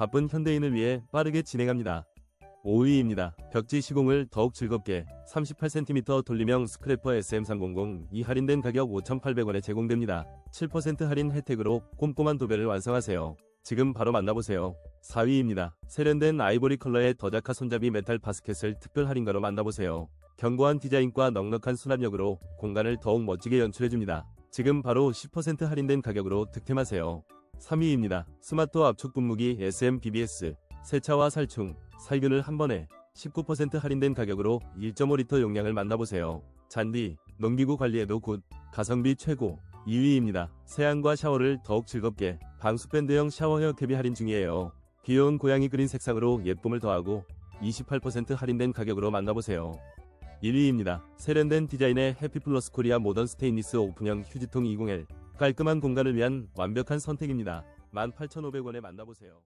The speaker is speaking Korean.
바쁜 현대인을 위해 빠르게 진행합니다. 5위입니다. 벽지 시공을 더욱 즐겁게 38cm 돌리명 스크래퍼 SM300 이 할인된 가격 5,800원에 제공됩니다. 7% 할인 혜택으로 꼼꼼한 도배를 완성하세요. 지금 바로 만나보세요. 4위입니다. 세련된 아이보리 컬러의 더자카 손잡이 메탈 바스켓을 특별 할인가로 만나보세요. 견고한 디자인과 넉넉한 수납력으로 공간을 더욱 멋지게 연출해줍니다. 지금 바로 10% 할인된 가격으로 득템하세요. 3위입니다. 스마트 압축 분무기 SM-BBS 세차와 살충, 살균을 한 번에 19% 할인된 가격으로 1.5리터 용량을 만나보세요. 잔디, 농기구 관리에도 굿, 가성비 최고. 2위입니다. 세안과 샤워를 더욱 즐겁게 방수밴드형 샤워 헤어캡이 할인 중이에요. 귀여운 고양이 그린 색상으로 예쁨을 더하고 28% 할인된 가격으로 만나보세요. 1위입니다. 세련된 디자인의 해피플러스 코리아 모던 스테인리스 오픈형 휴지통 20L 깔끔한 공간을 위한 완벽한 선택입니다. 18,500원에 만나보세요.